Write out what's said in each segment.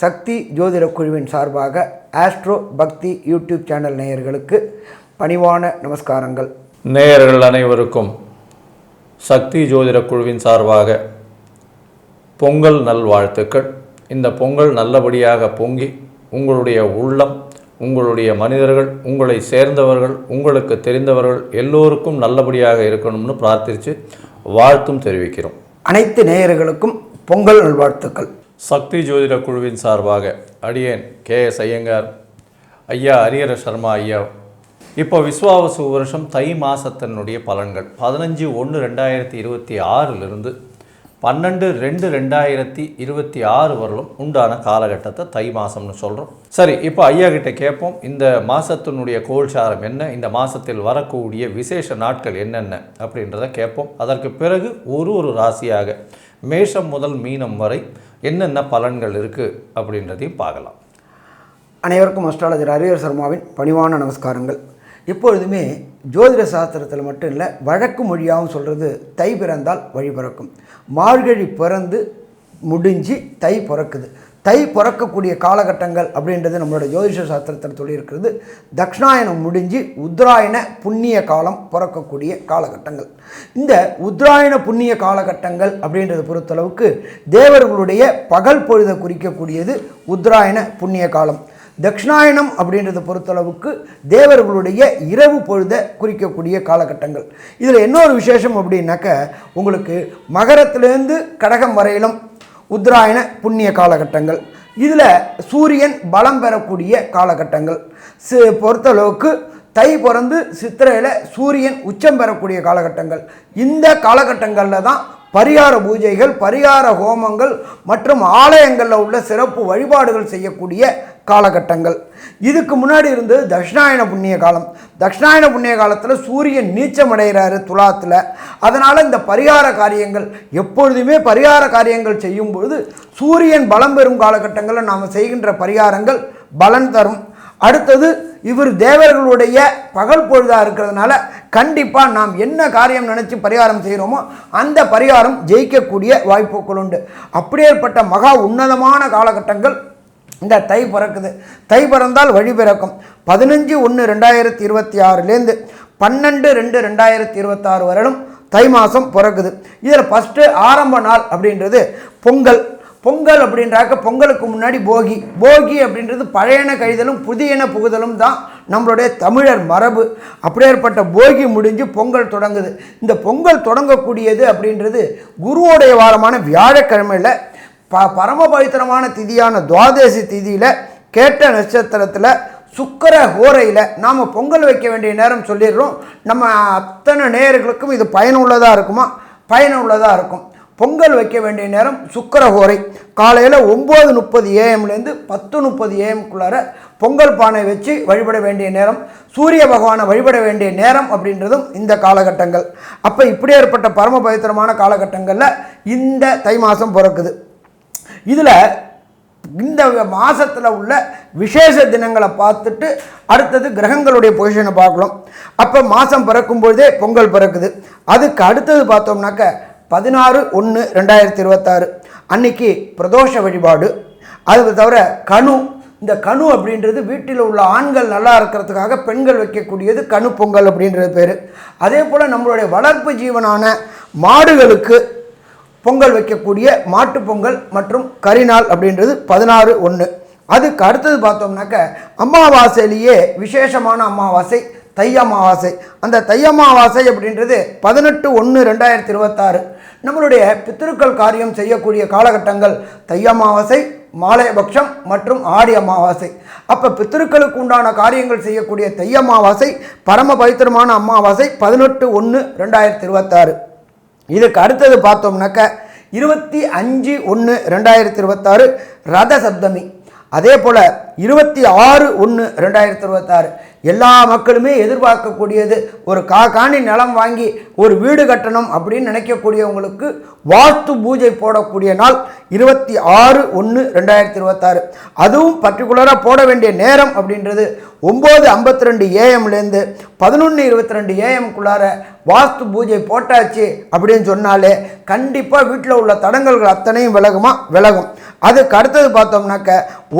சக்தி ஜோதிட குழுவின் சார்பாக ஆஸ்ட்ரோ பக்தி யூடியூப் சேனல் நேயர்களுக்கு பணிவான நமஸ்காரங்கள். நேயர்கள் அனைவருக்கும் சக்தி ஜோதிட குழுவின் சார்பாக பொங்கல் நல்வாழ்த்துக்கள் இந்த பொங்கல் நல்லபடியாக பொங்கி உங்களுடைய உள்ளம் உங்களுடைய மனிதர்கள் உங்களை சேர்ந்தவர்கள் உங்களுக்கு தெரிந்தவர்கள் எல்லோருக்கும் நல்லபடியாக இருக்கணும்னு பிரார்த்தித்து வாழ்த்தும் தெரிவிக்கிறோம். அனைத்து நேயர்களுக்கும் பொங்கல் நல்வாழ்த்துக்கள். சக்தி ஜோதிட குழுவின் சார்பாக அடியேன் கே எஸ் ஐயங்கார். ஐயா அரியர சர்மா ஐயா. இப்போ விஸ்வாவசு வருஷம் தை மாசத்தினுடைய பலன்கள். பதினஞ்சு ஒன்று ரெண்டாயிரத்தி இருபத்தி ஆறிலிருந்து பன்னெண்டு ரெண்டு ரெண்டாயிரத்தி இருபத்தி ஆறு வரலும் உண்டான காலகட்டத்தை தை மாதம்னு சொல்கிறோம் சரி இப்போ ஐயா கிட்ட கேட்போம். இந்த மாதத்தினுடைய கோல்சாரம் என்ன? இந்த மாதத்தில் வரக்கூடிய விசேஷ நாட்கள் என்னென்ன? அப்படின்றத கேட்போம். அதற்கு பிறகு ஒரு ஒரு ராசியாக மேஷம் முதல் மீனம் வரை என்னென்ன பலன்கள் இருக்குது அப்படின்றதையும் பார்க்கலாம். அனைவருக்கும் அஸ்ட்ராலஜர் ஹரிஹர் சர்மாவின் பணிவான நமஸ்காரங்கள். எப்பொழுதுமே ஜோதிட சாஸ்திரத்தில் மட்டும் இல்லை வழக்கு மொழியாகவும் சொல்கிறது தை பிறந்தால் வழி பிறக்கும். மார்கழி பிறந்து முடிஞ்சு தை பிறக்குது. தை பிறக்கக்கூடிய காலகட்டங்கள் அப்படின்றது நம்மளோட ஜோதிஷ சாஸ்திரத்தில் சொல்லியிருக்கிறது. தக்ஷணாயனம் முடிஞ்சு உத்தராயண புண்ணிய காலம் பிறக்கக்கூடிய காலகட்டங்கள். இந்த உத்ராயண புண்ணிய காலகட்டங்கள் அப்படின்றத பொறுத்தளவுக்கு தேவர்களுடைய பகல் பொழுதை குறிக்கக்கூடியது உத்தராயண புண்ணிய காலம். தக்ஷணாயனம் அப்படின்றத பொறுத்தளவுக்கு தேவர்களுடைய இரவு பொழுதை குறிக்கக்கூடிய காலகட்டங்கள். இதில் இன்னொரு விசேஷம் அப்படின்னாக்க உங்களுக்கு மகரத்திலேருந்து கடகம் வரையிலும் உத்தராயண புண்ணிய காலகட்டங்கள். இதில் சூரியன் பலம் பெறக்கூடிய காலகட்டங்கள். சி பொறுத்தளவுக்கு தை பிறந்து சித்திரையில் சூரியன் உச்சம் பெறக்கூடிய காலகட்டங்கள். இந்த காலகட்டங்களில் தான் பரிகார பூஜைகள் பரிகார ஹோமங்கள் மற்றும் ஆலயங்களில் உள்ள சிறப்பு வழிபாடுகள் செய்யக்கூடிய காலகட்டங்கள். இதுக்கு முன்னாடி இருந்தது தட்சிணாயன புண்ணிய காலம். தட்சிணாயன புண்ணிய காலத்தில் சூரியன் நீச்சம் அடைகிறாரு துலாத்தில். அதனால் இந்த பரிகார காரியங்கள் எப்பொழுதுமே பரிகார காரியங்கள் செய்யும்பொழுது சூரியன் பலம் பெறும் காலகட்டங்களில் நாம் செய்கின்ற பரிகாரங்கள் பலன் தரும். அடுத்தது இவர் தேவர்களுடைய பகல் பொழுதாக இருக்கிறதுனால கண்டிப்பாக நாம் என்ன காரியம் நினச்சி பரிகாரம் செய்கிறோமோ அந்த பரிகாரம் ஜெயிக்கக்கூடிய வாய்ப்புகள் உண்டு. அப்படியேற்பட்ட மகா உன்னதமான காலகட்டங்கள் இந்த தை பிறக்குது. தை பிறந்தால் வழி பிறக்கும். பதினஞ்சு ஒன்று ரெண்டாயிரத்தி இருபத்தி ஆறுலேருந்து பன்னெண்டு ரெண்டு ரெண்டாயிரத்தி இருபத்தாறு வரலும் தை மாதம் பிறக்குது. இதில் ஃபஸ்ட்டு ஆரம்ப நாள் அப்படின்றது பொங்கல். பொங்கல் அப்படின்றாக்க பொங்கலுக்கு முன்னாடி போகி. போகி அப்படின்றது பழையன கழிதலும் புதியன புகுதலும் தான் நம்மளுடைய தமிழர் மரபு. அப்படியேற்பட்ட போகி முடிஞ்சு பொங்கல் தொடங்குது. இந்த பொங்கல் தொடங்கக்கூடியது அப்படின்றது குருவோடைய வாரமான வியாழக்கிழமையில் ப பரம பவித்திரமான திதியான துவாதசி திதியில் கேட்ட நட்சத்திரத்தில் சுக்கர ஹோரையில் நாம் பொங்கல் வைக்க வேண்டிய நேரம் சொல்லிடுறோம். நம்ம அத்தனை நேர்களுக்கும் இது பயனுள்ளதாக இருக்குமா? பயனுள்ளதாக இருக்கும். பொங்கல் வைக்க வேண்டிய நேரம் சுக்கர ஹோரை காலையில் ஒம்பது முப்பது ஏஎம்லேருந்து பத்து முப்பது ஏஎம்குள்ளார பொங்கல் பானை வச்சு வழிபட வேண்டிய நேரம் சூரிய பகவானை வழிபட வேண்டிய நேரம் அப்படின்றதும் இந்த காலகட்டங்கள். அப்போ இப்படி ஏற்பட்ட பரம பவித்திரமான காலகட்டங்களில் இந்த தை மாதம் பிறக்குது. இதில் இந்த மாதத்தில் உள்ள விசேஷ தினங்களை பார்த்துட்டு அடுத்தது கிரகங்களுடைய பொசிஷனை பார்க்கலாம் அப்போ மாதம் பிறக்கும்பொழுதே பொங்கல் பிறக்குது. அதுக்கு அடுத்தது பார்த்தோம்னாக்க பதினாறு ஒன்று ரெண்டாயிரத்தி இருபத்தாறு. அன்னைக்கு பிரதோஷ வழிபாடு. அது தவிர கணு இந்த கணு அப்படின்றது வீட்டில் உள்ள ஆண்கள் நல்லா இருக்கிறதுக்காக பெண்கள் வைக்கக்கூடியது கணு பொங்கல் அப்படின்றது பேர். அதே போல் நம்மளுடைய வளர்ப்பு ஜீவனான மாடுகளுக்கு பொங்கல் வைக்கக்கூடிய மாட்டு பொங்கல் மற்றும் கரிநாள் அப்படின்றது பதினாறு ஒன்று அதுக்கு அடுத்தது பார்த்தோம்னாக்க அமாவாசையிலேயே விசேஷமான அமாவாசை தை அமாவாசை. அந்த தை அமாவாசை அப்படின்றது பதினெட்டு ஒன்று ரெண்டாயிரத்தி இருபத்தாறு. நம்மளுடைய பித்திருக்கள் காரியம் செய்யக்கூடிய காலகட்டங்கள் தை அமாவாசை மாலையபக்ஷம் மற்றும் ஆடி அமாவாசை. அப்போ பித்திருக்களுக்கு உண்டான காரியங்கள் செய்யக்கூடிய தை அமாவாசை பரம பவித்திரமான அமாவாசை பதினெட்டு ஒன்று ரெண்டாயிரத்தி இருபத்தாறு. இதுக்கு அடுத்தது பார்த்தோம்னாக்க இருபத்தி அஞ்சு ஒன்று ரெண்டாயிரத்தி இருபத்தாறு ரத சப்தமி. அதே போல் இருபத்தி ஆறு ஒன்று ரெண்டாயிரத்தி இருபத்தாறு. எல்லா மக்களுமே எதிர்பார்க்கக்கூடியது. ஒரு கா காணி நிலம் வாங்கி ஒரு வீடு கட்டணும் அப்படின்னு நினைக்கக்கூடியவங்களுக்கு வாஸ்து பூஜை போடக்கூடிய நாள் இருபத்தி ஆறு ஒன்று ரெண்டாயிரத்தி இருபத்தாறு. அதுவும் பர்டிகுலராக போட வேண்டிய நேரம் அப்படின்றது ஒம்பது ஐம்பத்தி ரெண்டு ஏஎம்லேருந்து பதினொன்று இருபத்தி ரெண்டு ஏஎம்குள்ளார வாஸ்து பூஜை போட்டாச்சு அப்படின்னு சொன்னாலே கண்டிப்பாக வீட்டில் உள்ள தடங்கல்கள் அத்தனையும் விலகுமா? விலகும். அதுக்கு அடுத்தது பார்த்தோம்னாக்க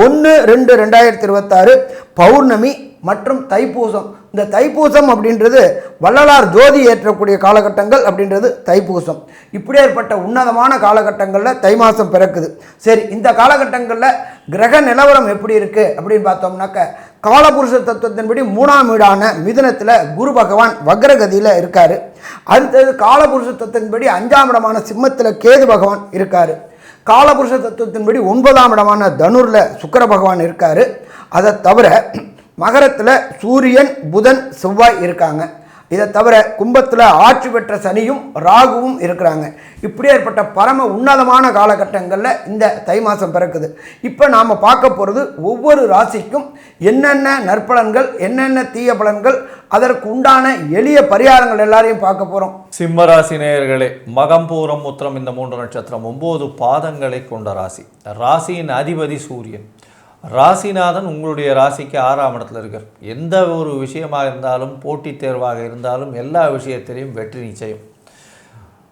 ஒன்று ரெண்டு ரெண்டாயிரத்தி இருபத்தாறு பௌர்ணமி மற்றும் தைப்பூசம். இந்த தைப்பூசம் அப்படின்றது வள்ளலார் ஜோதி ஏற்றக்கூடிய காலகட்டங்கள் அப்படின்றது தைப்பூசம். இப்படி ஏற்பட்ட உன்னதமான காலகட்டங்களில் தை மாதம் பிறக்குது. சரி இந்த காலகட்டங்களில் கிரக நிலவரம் எப்படி இருக்குது அப்படின்னு பார்த்தோம்னாக்க காலபுருஷ தத்துவத்தின்படி மூணாம் வீடான மிதுனத்தில் குரு பகவான் வக்ரகதியில் இருக்கார். அடுத்தது காலபுருஷ தத்துவத்தின்படி அஞ்சாம் இடமான சிம்மத்தில் கேது பகவான் இருக்கார். காலபுருஷ தத்துவத்தின்படி ஒன்பதாம் இடமான தனுரில் சுக்கர பகவான் இருக்கார். அதை தவிர மகரத்தில் சூரியன் புதன் செவ்வாய் இருக்காங்க. இதை தவிர கும்பத்தில் ஆட்சி பெற்ற சனியும் ராகுவும் இருக்கிறாங்க. இப்படி ஏற்பட்ட பரம உன்னதமான காலகட்டங்களில் இந்த தை மாதம் பிறக்குது. இப்போ நாம் பார்க்க போகிறது ஒவ்வொரு ராசிக்கும் என்னென்ன நற்பலன்கள் என்னென்ன தீய பலன்கள் அதற்கு உண்டான எளிய பரிகாரங்கள் எல்லாரையும் பார்க்க போகிறோம் சிம்மராசி நேயர்களே மகம்பூரம் உத்திரம் இந்த மூன்று நட்சத்திரம் ஒம்பது பாதங்களை கொண்ட ராசி. ராசியின் அதிபதி சூரியன். ராசிநாதன் உங்களுடைய ராசிக்கு ஆறாம் இடத்துல இருக்கார். எந்த ஒரு விஷயமாக இருந்தாலும் போட்டித் தேர்வாக இருந்தாலும் எல்லா விஷயத்திலையும் வெற்றி நிச்சயம்.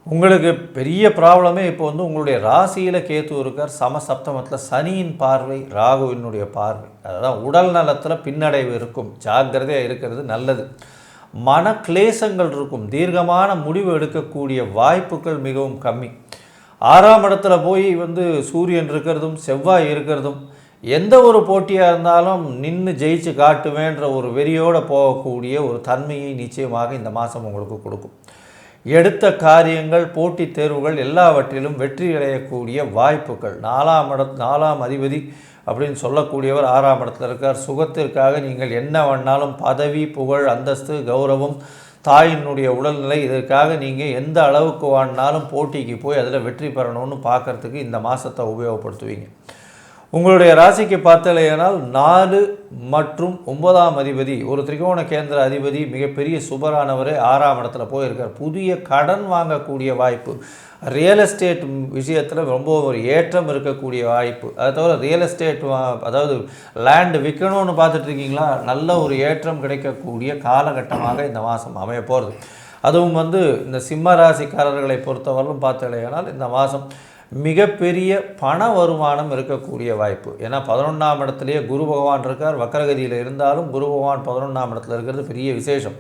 உங்களுக்கு பெரிய ப்ராப்ளமே இப்போ வந்து உங்களுடைய ராசியில் கேத்து இருக்கார். சமசப்தமத்தில் சனியின் பார்வை ராகுவினுடைய பார்வை. அதுதான் உடல் நலத்தில் பின்னடைவு இருக்கும். ஜாக்கிரதையாக இருக்கிறது நல்லது. மன கிளேசங்கள் இருக்கும். தீர்க்கமான முடிவு எடுக்கக்கூடிய வாய்ப்புகள் மிகவும் கம்மி. ஆறாம் இடத்துல போய் வந்து சூரியன் இருக்கிறதும் செவ்வாய் இருக்கிறதும் எந்த ஒரு போட்டியாக இருந்தாலும் நின்று ஜெயிச்சு காட்டுவேன்ற ஒரு வெறியோடு போகக்கூடிய ஒரு தன்மையை நிச்சயமாக இந்த மாதம் உங்களுக்கு கொடுக்கும். எடுத்த காரியங்கள் போட்டித் தேர்வுகள் எல்லாவற்றிலும் வெற்றி அடையக்கூடிய வாய்ப்புகள். நாலாம் இட நாலாம் அதிபதி அப்படின்னு சொல்லக்கூடியவர் ஆறாம் இடத்துல இருக்கார். சுகத்திற்காக நீங்கள் என்ன வேணாலும் பதவி புகழ் அந்தஸ்து கௌரவம் தாயினுடைய உடல்நிலை இதற்காக நீங்கள் எந்த அளவுக்கு வேணாலும் போட்டிக்கு போய் அதில் வெற்றி பெறணும்னு பார்க்கறதுக்கு இந்த மாதத்தை உபயோகப்படுத்துவீங்க. உங்களுடைய ராசிக்கு பார்த்தலையானால் நாலு மற்றும் ஒன்பதாம் அதிபதி ஒரு திரிகோண கேந்திர அதிபதி மிகப்பெரிய சுபரானவரே ஆறாம் இடத்துல போயிருக்கார். புதிய கடன் வாங்கக்கூடிய வாய்ப்பு. ரியல் எஸ்டேட் விஷயத்தில் ரொம்ப ஒரு ஏற்றம் இருக்கக்கூடிய வாய்ப்பு. அதை தவிர ரியல் எஸ்டேட் வா- அதாவது லேண்டு விற்கணும்னு பார்த்துட்டு இருக்கீங்களா நல்ல ஒரு ஏற்றம் கிடைக்கக்கூடிய காலகட்டமாக இந்த மாதம் அமைய போகிறது. அதுவும் வந்து இந்த சிம்ம ராசிக்காரர்களை பொறுத்தவரையிலும் பார்த்தலையானால் இந்த மாதம் மிகப்பெரிய பண வருமானம் இருக்கக்கூடிய வாய்ப்பு. ஏன்னா பதினொன்றாம் இடத்துலையே குரு பகவான் இருக்கார். வக்கரகதியில் இருந்தாலும் குரு பகவான் பதினொன்றாம் இடத்துல இருக்கிறது பெரிய விசேஷம்.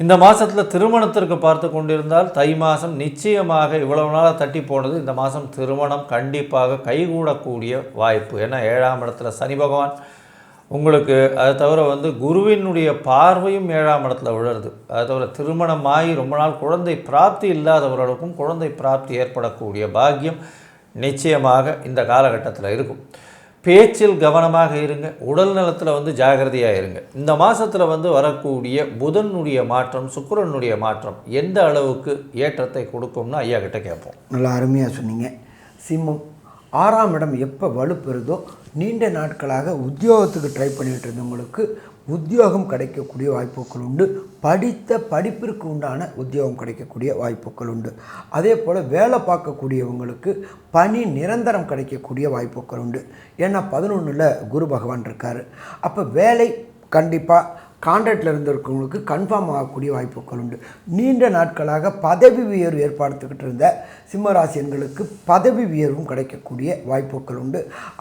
இந்த மாதத்தில் திருமணத்திற்கு பார்த்து கொண்டிருந்தால் தை மாதம் நிச்சயமாக இவ்வளவு நாளாக தட்டி போனது இந்த மாதம் திருமணம் கண்டிப்பாக கைகூடக்கூடிய வாய்ப்பு. ஏன்னா ஏழாம் இடத்துல சனி பகவான் உங்களுக்கு அதை தவிர வந்து குருவினுடைய பார்வையும் ஏழாம் இடத்துல விழுறது. அதை தவிர திருமணமாகி ரொம்ப நாள் குழந்தை பிராப்தி இல்லாதவர்களுக்கும் குழந்தை பிராப்தி ஏற்படக்கூடிய பாக்கியம் நிச்சயமாக இந்த காலகட்டத்தில் இருக்கும். பேச்சில் கவனமாக இருங்க உடல் நலத்தில் வந்து ஜாகிரதையாக இருங்க. இந்த மாதத்தில் வந்து வரக்கூடிய புதனுடைய மாற்றம் சுக்கரனுடைய மாற்றம் எந்த அளவுக்கு ஏற்றத்தை கொடுக்கும்னு ஐயா கிட்ட கேட்போம். நல்லா அருமையாக சொன்னீங்க. சிம்மம் ஆறாம் இடம் எப்போ வலுப்பெறுதோ நீண்ட நாட்களாக உத்தியோகத்துக்கு ட்ரை பண்ணிகிட்டு இருந்தவங்களுக்கு உத்தியோகம் கிடைக்கக்கூடிய வாய்ப்புகள் உண்டு. படித்த படிப்பிற்கு உண்டான உத்தியோகம் கிடைக்கக்கூடிய வாய்ப்புகள் உண்டு. அதே போல் வேலை பார்க்கக்கூடியவங்களுக்கு பணி நிரந்தரம் கிடைக்கக்கூடிய வாய்ப்புகள் உண்டு. ஏன்னா பதினொன்றில் குரு பகவான் இருக்கார். அப்போ வேலை கண்டிப்பாக கான்ட்ராக்டில் இருந்திருக்கவங்களுக்கு கன்ஃபார்ம் ஆகக்கூடிய வாய்ப்புகள் உண்டு. நீண்ட நாட்களாக பதவி உயர்வு ஏற்படுத்திக்கிட்டு இருந்த சிம்மராசியன்களுக்கு பதவி உயர்வும் கிடைக்கக்கூடிய வாய்ப்புகள் உண்டு.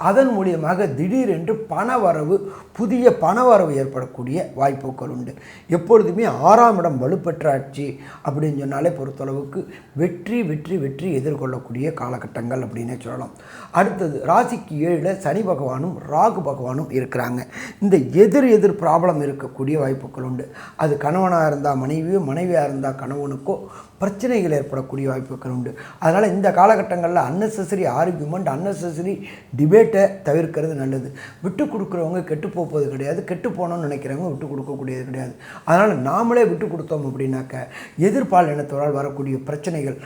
அதன் மூலியமாக திடீரென்று பண வரவு புதிய பண வரவு ஏற்படக்கூடிய வாய்ப்புகள் உண்டு. எப்பொழுதுமே ஆறாம் இடம் வலுப்பெற்றாட்சி அப்படின்னு சொன்னாலே பொறுத்தளவுக்கு வெற்றி வெற்றி வெற்றி எதிர்கொள்ளக்கூடிய காலகட்டங்கள் அப்படின்னே சொல்லலாம். அடுத்தது ராசிக்கு ஏழில் சனி பகவானும் ராகு பகவானும் இருக்கிறாங்க. இந்த எதிர் எதிர் ப்ராப்ளம் இருக்கக்கூடிய வாய்ப்புகள் உண்டு. அது கணவனாக இருந்தால் மனைவியோ மனைவியாக இருந்தால் கணவனுக்கோ பிரச்சனைகள் ஏற்படக்கூடிய வாய்ப்புகள் உண்டு. அதனால் இந்த காலகட்டங்களில் அன்னெசரி ஆர்கியூமெண்ட் அன்னெசரி டிபேட்டை தவிர்க்கிறது நல்லது. விட்டு கொடுக்குறவங்க கெட்டு போவது கிடையாது. கெட்டு போகணும்னு நினைக்கிறவங்க விட்டு கொடுக்கக்கூடியது கிடையாது. அதனால் நாமளே விட்டு கொடுத்தோம் அப்படின்னாக்க எதிர்பால் இனத்தவரால் வரக்கூடிய பிரச்சனைகள்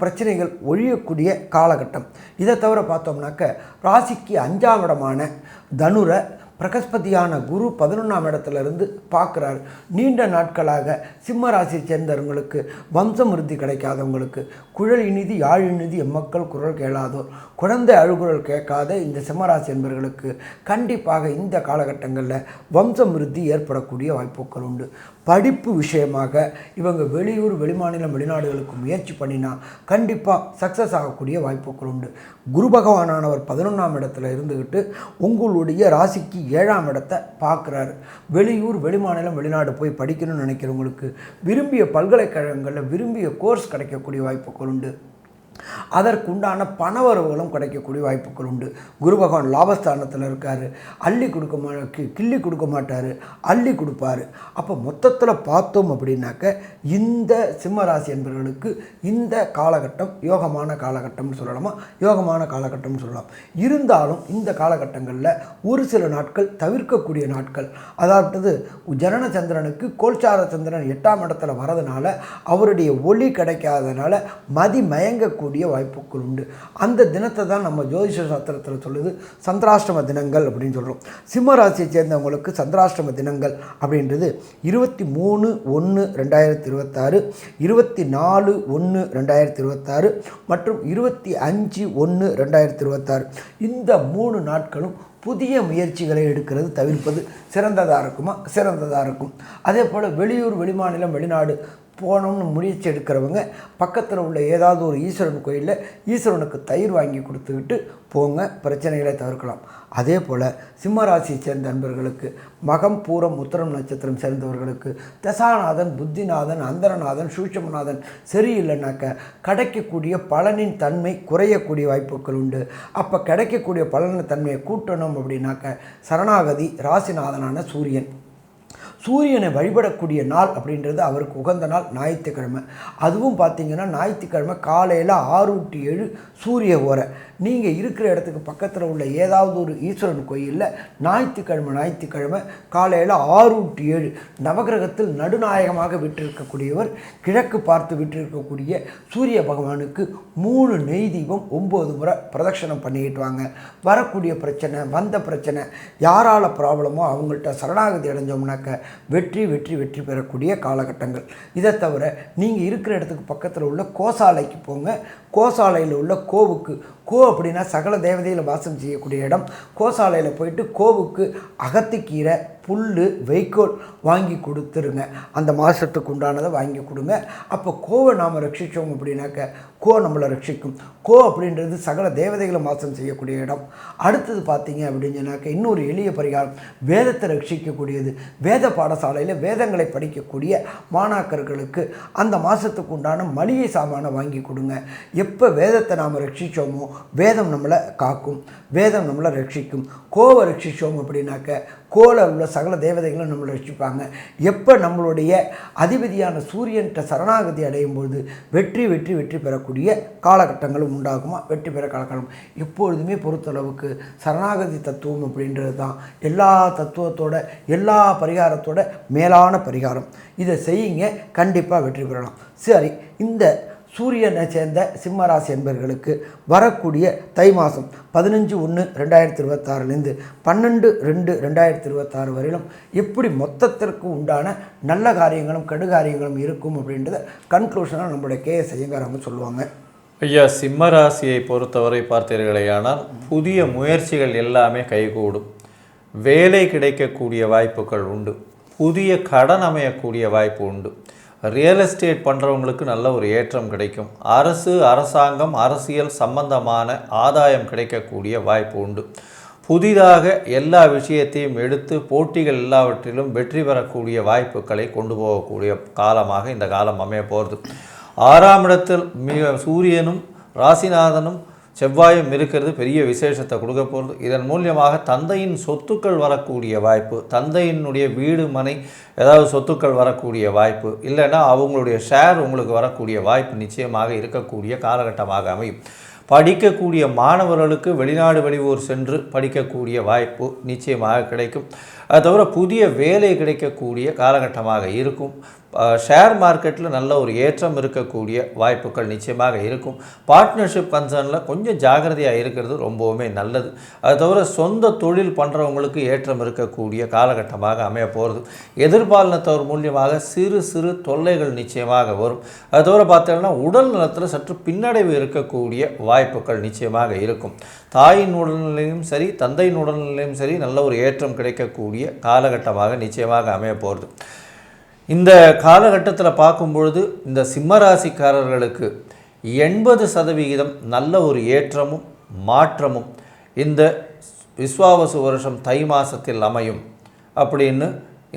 பிரச்சனைகள் ஒழியக்கூடிய காலகட்டம். இதை தவிர பார்த்தோம்னாக்க ராசிக்கு அஞ்சாம் இடமான தனுரை பிரகஸ்பதியான குரு பதினொன்றாம் இடத்துல இருந்து பார்க்குறாரு. நீண்ட நாட்களாக சிம்ம ராசியை சேர்ந்தவங்களுக்கு வம்சமிருத்தி கிடைக்காதவங்களுக்கு குழல் இனிதி யாழ் இனிதி எம்மக்கள் குரல் கேளாதோர் குழந்தை அழுகுரல் கேட்காத இந்த சிம்மராசி என்பவர்களுக்கு கண்டிப்பாக இந்த காலகட்டங்களில் வம்சமிருத்தி ஏற்படக்கூடிய வாய்ப்புகள் உண்டு. படிப்பு விஷயமாக இவங்க வெளியூர் வெளிமாநிலம் வெளிநாடுகளுக்கு முயற்சி பண்ணினா கண்டிப்பாக சக்ஸஸ் ஆகக்கூடிய வாய்ப்புகள் உண்டு. குரு பகவானானவர் பதினொன்றாம் இடத்துல இருந்துக்கிட்டு உங்களுடைய ராசிக்கு ஏழாம் இடத்தை பார்க்குறாரு. வெளியூர் வெளிமாநிலம் வெளிநாடு போய் படிக்கணும்னு நினைக்கிறவங்களுக்கு விரும்பிய பல்கலைக்கழகங்களில் விரும்பிய கோர்ஸ் கிடைக்கக்கூடிய வாய்ப்புகள் உண்டு. அதற்குண்டான பணவரவுகளும் கிடைக்கக்கூடிய வாய்ப்புகள் உண்டு. குரு பகவான் லாபஸ்தானத்தில் இருக்கார். அள்ளி கொடுக்க மா கிள்ளி கொடுக்க மாட்டார். அள்ளி கொடுப்பாரு. அப்போ மொத்தத்தில் பார்த்தோம் அப்படின்னாக்க இந்த சிம்மராசி என்பவர்களுக்கு இந்த காலகட்டம் யோகமான காலகட்டம்னு சொல்லலாமா? யோகமான காலகட்டம்னு சொல்லலாம். இருந்தாலும் இந்த காலகட்டங்களில் ஒரு சில நாட்கள் தவிர்க்கக்கூடிய நாட்கள். அதாவது ஜனன சந்திரனுக்கு கோல்சார சந்திரன் எட்டாம் இடத்துல வரதுனால அவருடைய ஒளி கிடைக்காதனால மதி வரக்கூடிய வாய்ப்புகள் உண்டு. அந்த தினத்தை தான் நம்ம ஜோதிஷ சாஸ்திரத்தில் சொல்லுது சந்திராஷ்டம தினங்கள் அப்படின்னு சொல்கிறோம் சிம்ம ராசியை சேர்ந்தவங்களுக்கு சந்திராஷ்டம தினங்கள் அப்படின்றது இருபத்தி மூணு ஒன்று ரெண்டாயிரத்தி இருபத்தாறு இருபத்தி நாலு ஒன்று ரெண்டாயிரத்தி இருபத்தாறு மற்றும் இருபத்தி அஞ்சு ஒன்று ரெண்டாயிரத்தி இருபத்தாறு இந்த மூணு நாட்களும் புதிய முயற்சிகளை எடுக்கிறது தவிர்ப்பது சிறந்ததாக இருக்குமா? சிறந்ததாக இருக்கும். அதே போல் வெளியூர் வெளிமாநிலம் வெளிநாடு போகணும்னு முயற்சி எடுக்கிறவங்க பக்கத்தில் உள்ள ஏதாவது ஒரு ஈஸ்வரன் கோயிலில் ஈஸ்வரனுக்கு தயிர் வாங்கி கொடுத்துக்கிட்டு போங்க பிரச்சனைகளை தவிர்க்கலாம். அதே போல் சிம்மராசியை சேர்ந்த நண்பர்களுக்கு மகம் பூரம் உத்தரம் நட்சத்திரம் சேர்ந்தவர்களுக்கு தசாநாதன் புத்திநாதன் அந்தரநாதன் சூட்சமநாதன் சரியில்லைனாக்க கிடைக்கக்கூடிய பலனின் தன்மை குறையக்கூடிய வாய்ப்புகள் உண்டு. அப்போ கிடைக்கக்கூடிய பலனின் தன்மையை கூட்டணும் அப்படின்னாக்க சரணாகதி ராசிநாதனான சூரியன். சூரியனை வழிபடக்கூடிய நாள் அப்படின்றது அவருக்கு உகந்த நாள் ஞாயிற்றுக்கிழமை. அதுவும் பார்த்திங்கன்னா ஞாயிற்றுக்கிழமை காலையில் ஆறு டு ஏழு சூரிய ஓரை. நீங்கள் இருக்கிற இடத்துக்கு பக்கத்தில் உள்ள ஏதாவது ஒரு ஈஸ்வரன் கோயிலில் ஞாயிற்றுக்கிழமை ஞாயிற்றுக்கிழமை காலையில் ஆறு டு ஏழு நவகிரகத்தில் நடுநாயகமாக விட்டிருக்கக்கூடியவர் கிழக்கு பார்த்து விட்டிருக்கக்கூடிய சூரிய பகவானுக்கு மூணு நெய் தீபம் ஒம்பது முறை பிரதட்சணம் பண்ணிக்கிட்டு வாங்க. வரக்கூடிய பிரச்சனை வந்த பிரச்சனை யாரால் ப்ராப்ளமோ அவங்கள்ட்ட சரணாகதி அடைஞ்சோம்னாக்க வெற்றி வெற்றி வெற்றி பெறக்கூடிய காலகட்டங்கள். இதை தவிர நீங்கள் இருக்கிற இடத்துக்கு பக்கத்தில் உள்ள கோசாலைக்கு போங்க. கோசாலையில் உள்ள கோவுக்கு கோ அப்படின்னா சகல தேவதையில் வாசம் செய்யக்கூடிய இடம். கோசாலையில் போயிட்டு கோவுக்கு அகத்திக்கீரை புல் வைக்கோல் வாங்கி கொடுத்துருங்க. அந்த மாதத்துக்கு உண்டானதை வாங்கி கொடுங்க. அப்போ கோவை நாம் ரட்சித்தோம் அப்படின்னாக்க கோ நம்மளை ரட்சிக்கும். கோ அப்படின்றது சகல தேவதைகளை மாசம் செய்யக்கூடிய இடம். அடுத்தது பார்த்தீங்க அப்படின்னு சொன்னாக்க இன்னொரு எளிய பரிகாரம் வேதத்தை ரட்சிக்கக்கூடியது. வேத பாடசாலையில் வேதங்களை படிக்கக்கூடிய மாணாக்கர்களுக்கு அந்த மாதத்துக்கு உண்டான மளிகை சாமானை வாங்கி கொடுங்க. எப்போ வேதத்தை நாம் ரட்சித்தோமோ வேதம் நம்மளை காக்கும். வேதம் நம்மளை ரட்சிக்கும். கோவை ரட்சித்தோம் அப்படின்னாக்க கோல உள்ள சகல தேவதைகளும் நம்மளை ரட்சிப்பாங்க. எப்போ நம்மளுடைய அதிபதியான சூரியன்கிட்ட சரணாகதி அடையும் பொழுது வெற்றி வெற்றி வெற்றி பெறக்கூடிய காலகட்டங்களும் உண்டாகுமா? வெற்றி பெற காலகட்டம். எப்பொழுதுமே பொறுத்தளவுக்கு சரணாகதி தத்துவம் அப்படின்றது தான் எல்லா தத்துவத்தோட எல்லா பரிகாரத்தோட மேலான பரிகாரம். இதை செய்யுங்க கண்டிப்பாக வெற்றி பெறலாம். சரி இந்த சூரியனை சேர்ந்த சிம்மராசி என்பர்களுக்கு வரக்கூடிய தை மாதம் பதினஞ்சு ஒன்று ரெண்டாயிரத்தி இருபத்தாறுலேருந்து பன்னெண்டு ரெண்டு ரெண்டாயிரத்தி இருபத்தாறு வரையிலும் எப்படி மொத்தத்திற்கு உண்டான நல்ல காரியங்களும் கடுகாரியங்களும் இருக்கும் அப்படின்றத கன்க்ளூஷனாக நம்மளுடைய கே எஸ் ஐயங்காரவங்க சொல்லுவாங்க. ஐயா சிம்ம ராசியை பொறுத்தவரை பார்த்தீர்களேயானால் புதிய முயற்சிகள் எல்லாமே கைகூடும். வேலை கிடைக்கக்கூடிய வாய்ப்புகள் உண்டு. புதிய கடன் அமையக்கூடிய வாய்ப்பு உண்டு. ரியல் எஸ்டேட் பண்ணுறவங்களுக்கு நல்ல ஒரு ஏற்றம் கிடைக்கும். அரசு அரசாங்கம் அரசியல் சம்பந்தமான ஆதாயம் கிடைக்கக்கூடிய வாய்ப்பு உண்டு. புதிதாக எல்லா விஷயத்தையும் எடுத்து போட்டிகள் எல்லாவற்றிலும் வெற்றி பெறக்கூடிய வாய்ப்புகளை கொண்டு போகக்கூடிய காலமாக இந்த காலம் அமைய போகிறது ஆறாம் இடத்தில் மிக சூரியனும் ராசிநாதனும் செவ்வாயும் இருக்கிறது பெரிய விசேஷத்தை கொடுக்க போகிறது இதன் மூலியமாக தந்தையின் சொத்துக்கள் வரக்கூடிய வாய்ப்பு தந்தையினுடைய வீடு மனை ஏதாவது சொத்துக்கள் வரக்கூடிய வாய்ப்பு இல்லைன்னா அவங்களுடைய ஷேர் உங்களுக்கு வரக்கூடிய வாய்ப்பு நிச்சயமாக இருக்கக்கூடிய காலகட்டமாக அமையும். படிக்கக்கூடிய மாணவர்களுக்கு வெளிநாடு வெளியூர் சென்று படிக்கக்கூடிய வாய்ப்பு நிச்சயமாக கிடைக்கும். அது தவிர புதிய வேலை கிடைக்கக்கூடிய காலகட்டமாக இருக்கும். ஷேர் மார்க்கெட்டில் நல்ல ஒரு ஏற்றம் இருக்கக்கூடிய வாய்ப்புகள் நிச்சயமாக இருக்கும். பார்ட்னர்ஷிப் கன்சர்னில் கொஞ்சம் ஜாகிரதையாக இருக்கிறது ரொம்பவுமே நல்லது. அது தவிர சொந்த தொழில் பண்ணுறவங்களுக்கு ஏற்றம் இருக்கக்கூடிய காலகட்டமாக அமைய போகிறது எதிர்பாலினத்தவர் மூலியமாக சிறு சிறு தொல்லைகள் நிச்சயமாக வரும். அது தவிர பார்த்தீங்கன்னா உடல் நலத்தில் சற்று பின்னடைவு இருக்கக்கூடிய வாய்ப்புகள் நிச்சயமாக இருக்கும். தாயின் உடல்நிலையும் சரி தந்தையின் உடல்நிலையும் சரி நல்ல ஒரு ஏற்றம் கிடைக்கக்கூடிய காலகட்டமாக நிச்சயமாக அமைய போகிறது இந்த காலகட்டத்தில் பார்க்கும்பொழுது இந்த சிம்மராசிக்காரர்களுக்கு எண்பது சதவிகிதம் நல்ல ஒரு ஏற்றமும் மாற்றமும் இந்த விஸ்வாவசு வருஷம் தை மாதத்தில் அமையும் அப்படின்னு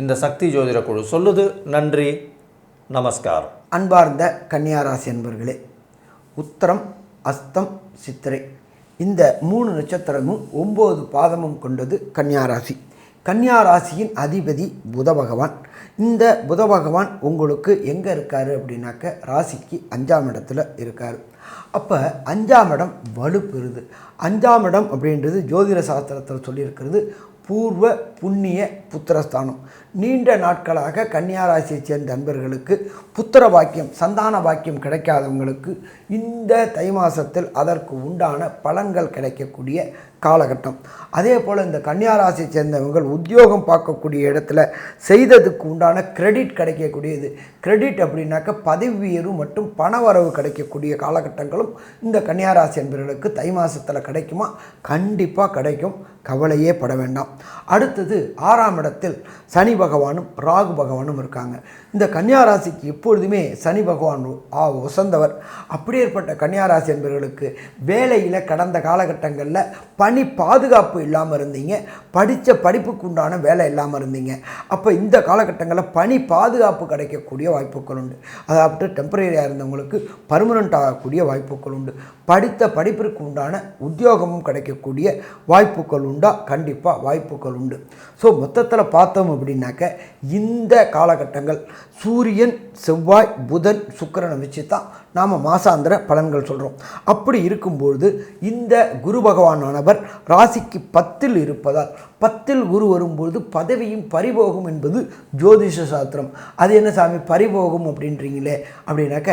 இந்த சக்தி ஜோதிட குழு சொல்லுது. நன்றி நமஸ்காரம். அன்பார்ந்த கன்னியாராசி என்பர்களே உத்தரம் அஸ்தம் சித்திரை இந்த மூணு நட்சத்திரமும் ஒம்பது பாதமும் கொண்டது கன்னியாராசி. கன்னியாராசியின் அதிபதி புத பகவான். இந்த புத பகவான் உங்களுக்கு எங்கே இருக்கார் அப்படின்னாக்க ராசிக்கு அஞ்சாம் இடத்துல இருக்கார். அப்போ அஞ்சாம் இடம் வலுப்பெறுது. அஞ்சாம் இடம் அப்படின்றது ஜோதிட சாஸ்திரத்தில் சொல்லியிருக்கிறது பூர்வ புண்ணிய புத்திரஸ்தானம். நீண்ட நாட்களாக கன்னியாராசியைச் சேர்ந்த நண்பர்களுக்கு புத்திர வாக்கியம் சந்தான வாக்கியம் கிடைக்காதவங்களுக்கு இந்த தை மாதத்தில் அதற்கு உண்டான பலன்கள் கிடைக்கக்கூடிய காலகட்டம். அதே போல் இந்த கன்னியாராசியை சேர்ந்தவங்கள் உத்தியோகம் பார்க்கக்கூடிய இடத்துல செய்ததுக்கு உண்டான கிரெடிட் கிடைக்கக்கூடியது. கிரெடிட் அப்படின்னாக்க பதவி உயர்வு மற்றும் பணவரவு கிடைக்கக்கூடிய காலகட்டங்களும் இந்த கன்னியாராசி என்பவர்களுக்கு தை மாதத்தில் கிடைக்குமா? கண்டிப்பாக கிடைக்கும். கவலையே பட வேண்டாம். அடுத்தது ஆறாம் இடத்தில் சனி பகவானும் ராகு பகவானும் இருக்காங்க. இந்த கன்னியாராசிக்கு எப்பொழுதுமே சனி பகவான் ஆ உசந்தவர் அப்படியேற்பட்ட கன்னியாராசி என்பவர்களுக்கு வேலையில் கடந்த காலகட்டங்களில் பணி பாதுகாப்பு இல்லாமல் இருந்தீங்க. படித்த படிப்புக்கு உண்டான வேலை இல்லாமல் இருந்தீங்க. அப்போ இந்த காலகட்டங்களில் பணி பாதுகாப்பு கிடைக்கக்கூடிய வாய்ப்புகள் உண்டு. அதாவது டெம்பரரியாக இருந்தவங்களுக்கு பர்மனண்ட் ஆகக்கூடிய வாய்ப்புகள் உண்டு. படித்த படிப்பிற்கு உண்டான உத்தியோகமும் கிடைக்கக்கூடிய வாய்ப்புகள் உண்டு. உண்டா? கண்டிப்பாக வாய்ப்புகள் உண்டு. ஸோ மொத்தத்தில் பார்த்தோம் அப்படின்னாக்க இந்த காலகட்டங்கள் சூரியன் செவ்வாய் புதன் சுக்கிரனை வச்சு தான் நாம் மாசாந்திர பலன்கள் சொல்கிறோம் அப்படி இருக்கும்பொழுது இந்த குரு பகவானானவர் ராசிக்கு பத்தில் இருப்பதால் பத்தில் குரு வரும்பொழுது பதவியும் பறிபோகும் என்பது ஜோதிஷ சாஸ்திரம். அது என்ன சாமி? பறிபோகும் அப்படின்றீங்களே அப்படின்னாக்க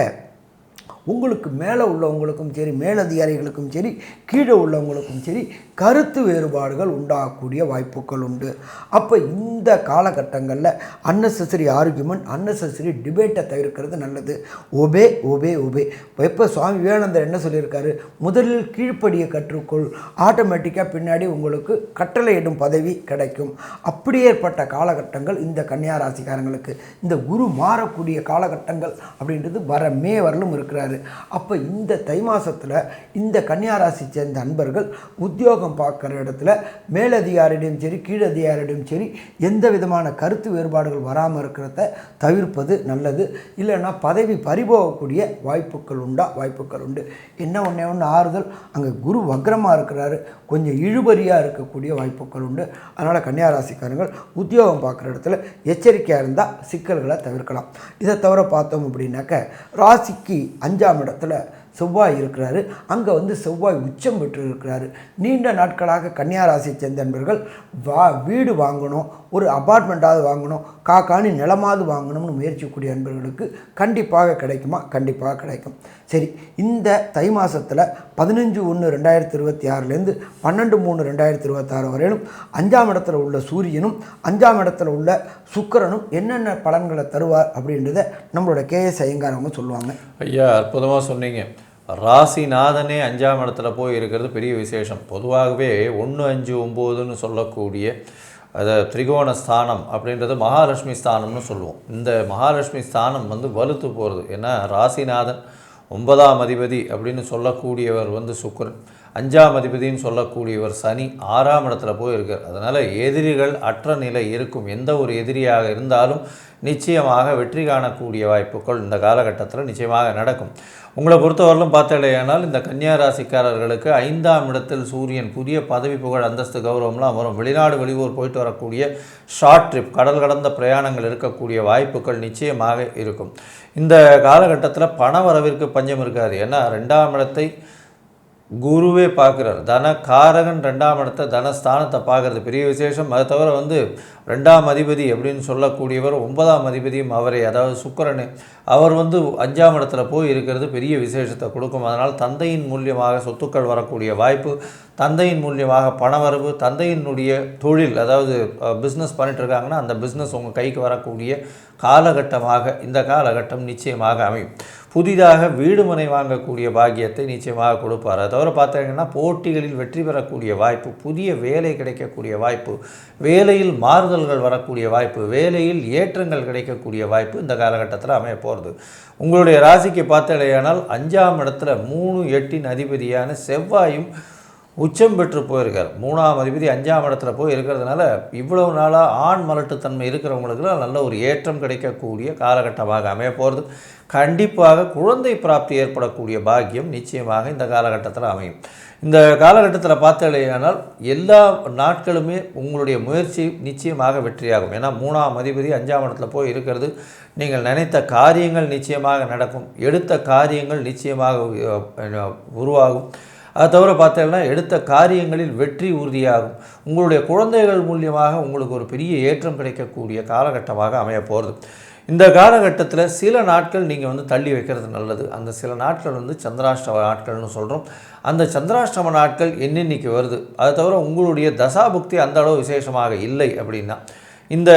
உங்களுக்கு மேலே உள்ளவங்களுக்கும் சரி மேலதிகாரிகளுக்கும் சரி கீழே உள்ளவங்களுக்கும் சரி கருத்து வேறுபாடுகள் உண்டாகக்கூடிய வாய்ப்புகள் உண்டு. அப்போ இந்த காலகட்டங்களில் அன்னெசரி ஆர்குமெண்ட் அன்னெசரி டிபேட்டை தவிர்க்கிறது நல்லது. ஒபே ஒபே ஒபே. இப்போ சுவாமி விவேகானந்தர் என்ன சொல்லியிருக்காரு? முதலில் கீழ்ப்படியை கற்றுக்கொள். ஆட்டோமேட்டிக்காக பின்னாடி உங்களுக்கு கட்டளையிடும் பதவி கிடைக்கும். அப்படியேற்பட்ட காலகட்டங்கள் இந்த கன்னியாராசிக்காரங்களுக்கு இந்த குரு மாறக்கூடிய காலகட்டங்கள் அப்படின்றது வர மே வரலும் இருக்கிறாரு. அப்போ இந்த தை மாசத்துல இந்த கன்னியாராசி சேர்ந்த அன்பர்கள் உத்தியோகம் பார்க்குற இடத்துல மேலதிகாரியிடம் சரி கீழதிகாரியிடம் சரி எந்த விதமான கருத்து வேறுபாடுகள் வராமல் இருக்கிறத தவிர்ப்பது நல்லது. இல்லைன்னா பதவி பறிபோகக்கூடிய வாய்ப்புகள் உண்டா? வாய்ப்புகள் உண்டு. என்ன ஒன்றே ஒன்று ஆறுதல் அங்கே குரு வக்ரமாக இருக்கிறாரு. கொஞ்சம் இழுபறியாக இருக்கக்கூடிய வாய்ப்புகள் உண்டு. அதனால் கன்னியாராசிக்காரங்கள் உத்தியோகம் பார்க்குற இடத்துல எச்சரிக்கையாக இருந்தால் சிக்கல்களை தவிர்க்கலாம். இதை தவிர பார்த்தோம் அப்படின்னாக்க ராசிக்கு அஞ்சு அஞ்சாம் இடத்துல செவ்வாய் இருக்கிறாரு. அங்கே வந்து செவ்வாய் உச்சம் பெற்று இருக்கிறாரு நீண்ட நாட்களாக கன்னியாராசியை சேர்ந்த நண்பர்கள் வா வீடு வாங்கணும் ஒரு அபார்ட்மெண்ட்டாவது வாங்கணும் காக்காணி நிலமாவது வாங்கணும்னு முயற்சிக்கூடிய நண்பர்களுக்கு கண்டிப்பாக கிடைக்குமா? கண்டிப்பாக கிடைக்கும். சரி இந்த தை மாதத்தில் பதினஞ்சு ஒன்று ரெண்டாயிரத்தி இருபத்தி ஆறுலேருந்து பன்னெண்டு மூணு ரெண்டாயிரத்தி இருபத்தாறு வரையிலும் அஞ்சாம் இடத்துல உள்ள சூரியனும் அஞ்சாம் இடத்துல உள்ள சுக்கிரனும் என்னென்ன பலன்களை தருவார் அப்படின்றத நம்மளோட கேஎஸ் ஐயங்கார் அவங்க சொல்லுவாங்க. ஐயா அற்புதமாக சொன்னீங்க. ராசிநாதனே அஞ்சாம் இடத்துல போய் இருக்கிறது பெரிய விசேஷம். பொதுவாகவே ஒன்று அஞ்சு ஒம்போதுன்னு சொல்லக்கூடிய அதை திரிகோண ஸ்தானம் அப்படின்றது மகாலட்சுமி ஸ்தானம்னு சொல்லுவோம். இந்த மகாலட்சுமி ஸ்தானம் வந்து வலுத்து போகிறது ஏன்னா ராசிநாதன் ஒன்பதாம் அதிபதி அப்படின்னு சொல்லக்கூடியவர் வந்து சுக்கரன். அஞ்சாம் அதிபதினு சொல்லக்கூடியவர் சனி ஆறாம் இடத்துல போய் இருக்கார் அதனால் எதிரிகள் அற்ற நிலை இருக்கும். எந்த ஒரு எதிரியாக இருந்தாலும் நிச்சயமாக வெற்றி காணக்கூடிய வாய்ப்புகள் இந்த காலகட்டத்தில் நிச்சயமாக நடக்கும். உங்களை பொறுத்தவரையிலும் பார்த்தீங்களேனால் இந்த கன்னியா ராசிக்காரர்களுக்கு ஐந்தாம் இடத்தில் சூரியன் புதிய பதவி புகழ் அந்தஸ்து கௌரவம்லாம் வரும். வெளிநாடு வெளியூர் போயிட்டு வரக்கூடிய ஷார்ட் ட்ரிப் கடல் கடந்த பிரயாணங்கள் இருக்கக்கூடிய வாய்ப்புகள் நிச்சயமாக இருக்கும். இந்த காலகட்டத்தில் பண வரவிற்கு பஞ்சம் இருக்காது. ஏன்னா ரெண்டாம் இடத்தை குருவே பார்க்குறார். தன காரகன் ரெண்டாம் இடத்த தனஸ்தானத்தை பார்க்குறது. பெரிய விசேஷம். அதை தவிர வந்து ரெண்டாம் அதிபதி அப்படின்னு சொல்லக்கூடியவர் ஒன்பதாம் அதிபதியும் அவரே. அதாவது சுக்கரனு. அவர் வந்து அஞ்சாம் இடத்துல போய் இருக்கிறது பெரிய விசேஷத்தை கொடுக்கும். அதனால் தந்தையின் மூலியமாக சொத்துக்கள் வரக்கூடிய வாய்ப்பு தந்தையின் மூலியமாக பணவரவு தந்தையினுடைய தொழில் அதாவது பிஸ்னஸ் பண்ணிட்டு இருக்காங்கன்னா அந்த பிஸ்னஸ் உங்கள் கைக்கு வரக்கூடிய காலகட்டமாக இந்த காலகட்டம் நிச்சயமாக அமையும். புதிதாக வீடு மனை வாங்கக்கூடிய பாக்கியத்தை நிச்சயமாக கொடுப்பார். அதை தவிர பார்த்தீங்கன்னா போட்டிகளில் வெற்றி பெறக்கூடிய வாய்ப்பு புதிய வேலை கிடைக்கக்கூடிய வாய்ப்பு வேலையில் மாறுதல்கள் வரக்கூடிய வாய்ப்பு வேலையில் ஏற்றங்கள் கிடைக்கக்கூடிய வாய்ப்பு இந்த காலகட்டத்தில் அமைய போகிறது உங்களுடைய ராசிக்கு பார்த்தடையானால் அஞ்சாம் இடத்துல மூணு எட்டின் அதிபதியான செவ்வாயும் உச்சம் பெற்று போயிருக்கார். மூணாம் அதிபதி அஞ்சாம் இடத்துல போய் இருக்கிறதுனால இவ்வளவு நாளாக ஆண் மலட்டுத்தன்மை இருக்கிறவங்களுக்குலாம் நல்ல ஒரு ஏற்றம் கிடைக்கக்கூடிய காலகட்டமாக அமைய போகிறது கண்டிப்பாக குழந்தை பிராப்தி ஏற்படக்கூடிய பாக்கியம் நிச்சயமாக இந்த காலகட்டத்தில் அமையும். இந்த காலகட்டத்தில் பார்த்தலையானால் எல்லா நாட்களுமே உங்களுடைய முயற்சி நிச்சயமாக வெற்றியாகும். ஏன்னா மூணாம் அதிபதி அஞ்சாம் இடத்துல போய் இருக்கிறது. நீங்கள் நினைத்த காரியங்கள் நிச்சயமாக நடக்கும். எடுத்த காரியங்கள் நிச்சயமாக உருவாகும். அதை தவிர பார்த்தீங்கன்னா எடுத்த காரியங்களில் வெற்றி உறுதியாகும். உங்களுடைய குழந்தைகள் மூலியமாக உங்களுக்கு ஒரு பெரிய ஏற்றம் கிடைக்கக்கூடிய காலகட்டமாக அமைய போகிறது இந்த காலகட்டத்தில் சில நாட்கள் நீங்கள் வந்து தள்ளி வைக்கிறது நல்லது. அந்த சில நாட்கள் வந்து சந்திராஷ்டம நாட்கள்னு சொல்கிறோம் அந்த சந்திராஷ்டம நாட்கள் என்னென்னைக்கு வருது? அது தவிர உங்களுடைய தசாபுக்தி அந்த அளவு விசேஷமாக இல்லை அப்படின்னா இந்த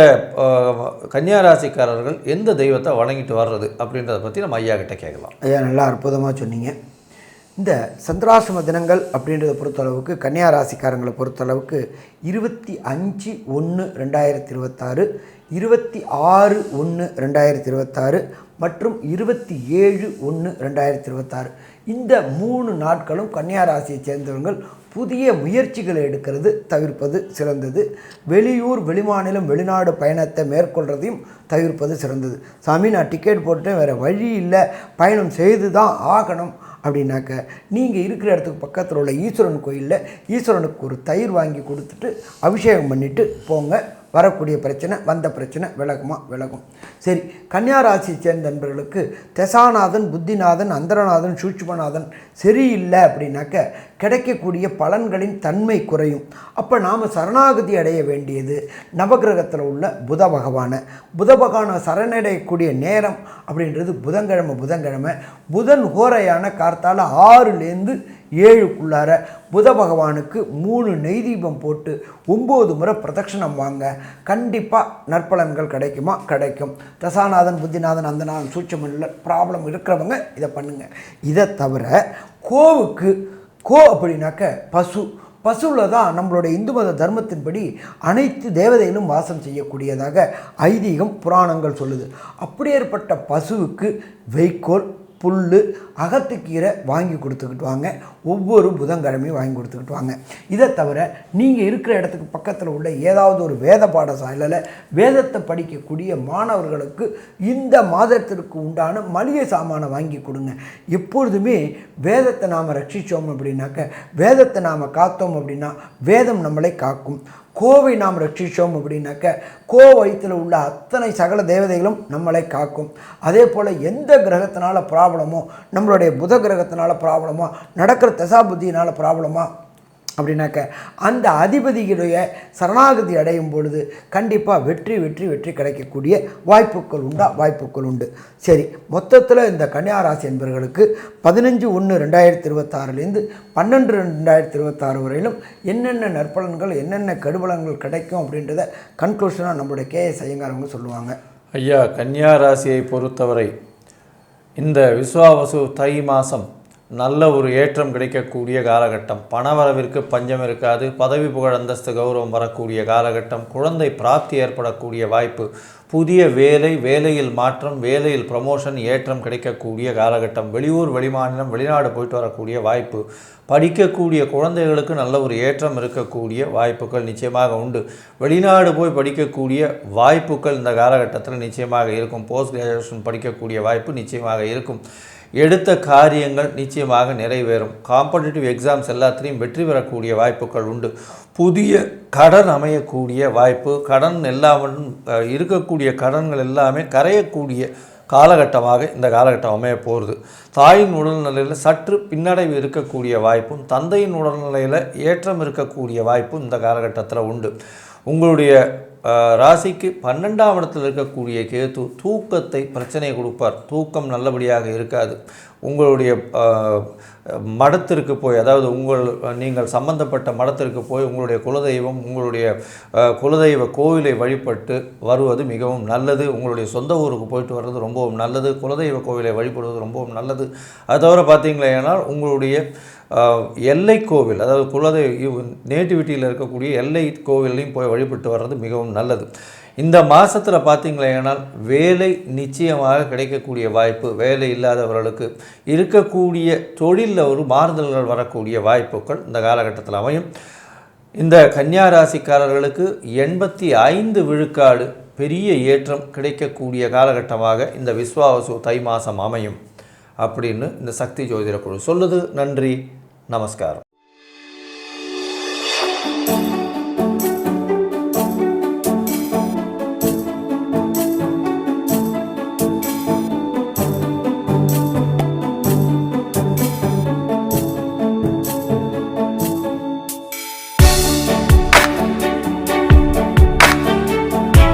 கன்னியாராசிக்காரர்கள் ராசிக்காரர்கள் எந்த தெய்வத்தை வழங்கிட்டு வர்றது அப்படின்றத பற்றி நம்ம ஐயா கிட்டே கேட்கலாம். ஐயா நல்லா அற்புதமாக சொன்னீங்க. இந்த சந்திராசிரம தினங்கள் அப்படின்றத பொறுத்தளவுக்கு கன்னியா ராசிக்காரங்களை பொறுத்தளவுக்கு இருபத்தி அஞ்சு ஒன்று ரெண்டாயிரத்தி இருபத்தாறு இருபத்தி ஆறு ஒன்று ரெண்டாயிரத்தி இருபத்தாறு மற்றும் இருபத்தி ஏழு ஒன்று ரெண்டாயிரத்தி இருபத்தாறு. இந்த மூணு நாட்களும் கன்னியா ராசியை சேர்ந்தவர்கள் புதிய முயற்சிகளை எடுக்கிறது தவிர்ப்பது சிறந்தது. வெளியூர் வெளிமாநிலம் வெளிநாடு பயணத்தை மேற்கொள்கிறதையும் தவிர்ப்பது சிறந்தது. சாமி நான் டிக்கெட் போட்டு வேறு வழி இல்லை. பயணம் செய்து தான் ஆகணும். அப்படின்னாக்க நீங்கள் இருக்கிற இடத்துக்கு பக்கத்தில் உள்ள ஈஸ்வரன் கோயிலில் ஈஸ்வரனுக்கு ஒரு தயிர் வாங்கி கொடுத்துட்டு அபிஷேகம் பண்ணிவிட்டு போங்க. வரக்கூடிய பிரச்சனை வந்த பிரச்சனை விலகுமா? விலகும். சரி கன்னியா ராசியை சேர்ந்த நண்பர்களுக்கு தெசாநாதன் புத்திநாதன் அந்தரநாதன் சூட்சுமநாதன் சரியில்லை அப்படின்னாக்க கிடைக்கக்கூடிய பலன்களின் தன்மை குறையும். அப்போ நாம் சரணாகதி அடைய வேண்டியது நவகிரகத்தில் உள்ள புத பகவானை. புத பகவானை சரணடையக்கூடிய நேரம் அப்படின்றது புதன்கிழமை புதன்கிழமை. புதன் ஹோரையான கார்த்தால ஆறுலேருந்து ஏழுக்குள்ளார புத பகவானுக்கு மூணு நெய் தீபம் போட்டு ஒம்பது முறை பிரதட்சணம் வாங்க. கண்டிப்பாக நற்பலன்கள் கிடைக்குமா? கிடைக்கும். தசாநாதன் புத்திநாதன் அந்தநாதன் இல்லை ப்ராப்ளம் இருக்கிறவங்க இதை பண்ணுங்கள் இதை தவிர கோவுக்கு கோ அப்படின்னாக்க பசு. பசுவில் தான் நம்மளுடைய இந்து மத தர்மத்தின்படி அனைத்து தேவதைகளும் வாசம் செய்யக்கூடியதாக ஐதீகம் புராணங்கள் சொல்லுது. அப்படியேற்பட்ட பசுவுக்கு வைக்கோல் புல் அகத்துக்கீரை வாங்கி கொடுத்துக்கிட்டு வாங்க. ஒவ்வொரு புதன்கிழமையும் வாங்கி கொடுத்துக்கிட்டு வாங்க. இதை தவிர நீங்கள் இருக்கிற இடத்துக்கு பக்கத்தில் உள்ள ஏதாவது ஒரு வேத பாடசாலையில் வேதத்தை படிக்கக்கூடிய மாணவர்களுக்கு இந்த மாதத்திற்கு உண்டான மளிகை சாமானை வாங்கி கொடுங்க. எப்பொழுதுமே வேதத்தை நாம் ரட்சித்தோம் அப்படின்னாக்க வேதத்தை நாம் காத்தோம் அப்படின்னா வேதம் நம்மளை காக்கும். கோவை நாம் ரட்சித்தோம் அப்படின்னாக்க கோ வயிற்றில் உள்ள அத்தனை சகல தேவதைகளும் நம்மளை காக்கும். அதே போல் எந்த கிரகத்தினால ப்ராப்ளமோ நம்மளுடைய புத கிரகத்தினால ப்ராப்ளமோ நடக்கிற தசாபுத்தியினால் ப்ராப்ளமா அப்படின்னாக்க அந்த அதிபதியுடைய சரணாகதி அடையும் பொழுது கண்டிப்பாக வெற்றி வெற்றி வெற்றி கிடைக்கக்கூடிய வாய்ப்புகள் உண்டா? வாய்ப்புகள் உண்டு. சரி மொத்தத்தில் இந்த கன்னியாராசி என்பவர்களுக்கு பதினஞ்சு ஒன்று ரெண்டாயிரத்தி இருபத்தாறுலேருந்து பன்னெண்டு ரெண்டாயிரத்தி இருபத்தாறு வரையிலும் என்னென்ன நற்பலன்கள் என்னென்ன கெடுபலன்கள் கிடைக்கும் அப்படின்றத கன்க்ளூஷனாக நம்மளுடைய கேஎஸ் ஐயங்காரவங்க சொல்லுவாங்க. ஐயா கன்னியா ராசியை பொறுத்தவரை இந்த விஸ்வாவசு தை மாதம் நல்ல ஒரு ஏற்றம் கிடைக்கக்கூடிய காலகட்டம். பணவரவிற்கு பஞ்சம் இருக்காது. பதவி புகழ் அந்தஸ்து கௌரவம் வரக்கூடிய காலகட்டம். குழந்தை பிராப்தி ஏற்படக்கூடிய வாய்ப்பு. புதிய வேலை வேலையில் மாற்றம் வேலையில் ப்ரமோஷன் ஏற்றம் கிடைக்கக்கூடிய காலகட்டம். வெளியூர் வெளிமாநிலம் வெளிநாடு போயிட்டு வரக்கூடிய வாய்ப்பு. படிக்கக்கூடிய குழந்தைகளுக்கு நல்ல ஒரு ஏற்றம் இருக்கக்கூடிய வாய்ப்புகள் நிச்சயமாக உண்டு. வெளிநாடு போய் படிக்கக்கூடிய வாய்ப்புகள் இந்த காலகட்டத்தில் நிச்சயமாக இருக்கும். போஸ்ட் கிராஜுவேஷன் படிக்கக்கூடிய வாய்ப்பு நிச்சயமாக இருக்கும். எடுத்த காரியங்கள் நிச்சயமாக நிறைவேறும். காம்படிட்டிவ் எக்ஸாம்ஸ் எல்லாத்துலேயும் வெற்றி பெறக்கூடிய வாய்ப்புகள் உண்டு. புதிய கடன் அமையக்கூடிய வாய்ப்பு கடன் எல்லாமும் இருக்கக்கூடிய கடன்கள் எல்லாமே கரையக்கூடிய காலகட்டமாக இந்த காலகட்டம் அமைய போகிறது தாயின் உடல்நிலையில் சற்று பின்னடைவு இருக்கக்கூடிய வாய்ப்பும் தந்தையின் உடல்நிலையில் ஏற்றம் இருக்கக்கூடிய வாய்ப்பும் இந்த காலகட்டத்தில் உண்டு. உங்களுடைய ராசிக்கு பன்னெண்டாம் இடத்தில் இருக்கக்கூடிய கேது தூக்கத்தை பிரச்சனை கொடுப்பார். தூக்கம் நல்லபடியாக இருக்காது. உங்களுடைய மடத்திற்கு போய் அதாவது உங்கள் நீங்கள் சம்பந்தப்பட்ட மடத்திற்கு போய் உங்களுடைய குலதெய்வம் உங்களுடைய குலதெய்வ கோவிலை வழிபட்டு வருவது மிகவும் நல்லது. உங்களுடைய சொந்த ஊருக்கு போயிட்டு வர்றது ரொம்பவும் நல்லது. குலதெய்வ கோவிலை வழிபடுவது ரொம்பவும் நல்லது. அது தவிர பார்த்தீங்களேனால் உங்களுடைய எல்லை கோவில் அதாவது குலதெய்வ நேட்டிவிட்டியில் இருக்கக்கூடிய எல்லை கோவிலையும் போய் வழிபட்டு வர்றது மிகவும் நல்லது. இந்த மாதத்தில் பார்த்தீங்களேனால் வேலை நிச்சயமாக கிடைக்கக்கூடிய வாய்ப்பு வேலை இல்லாதவர்களுக்கு இருக்கக்கூடிய தொழிலில் ஒரு மாறுதல்கள் வரக்கூடிய வாய்ப்புகள் இந்த காலகட்டத்தில் அமையும். இந்த கன்னியா ராசிக்காரர்களுக்கு எண்பத்தி ஐந்து விழுக்காடு பெரிய ஏற்றம் கிடைக்கக்கூடிய காலகட்டமாக இந்த விஸ்வாவசு தை மாதம் அமையும். அப்படின்னு இந்த சக்தி ஜோதிட குழு சொல்லுது. நன்றி. நமஸ்காரம்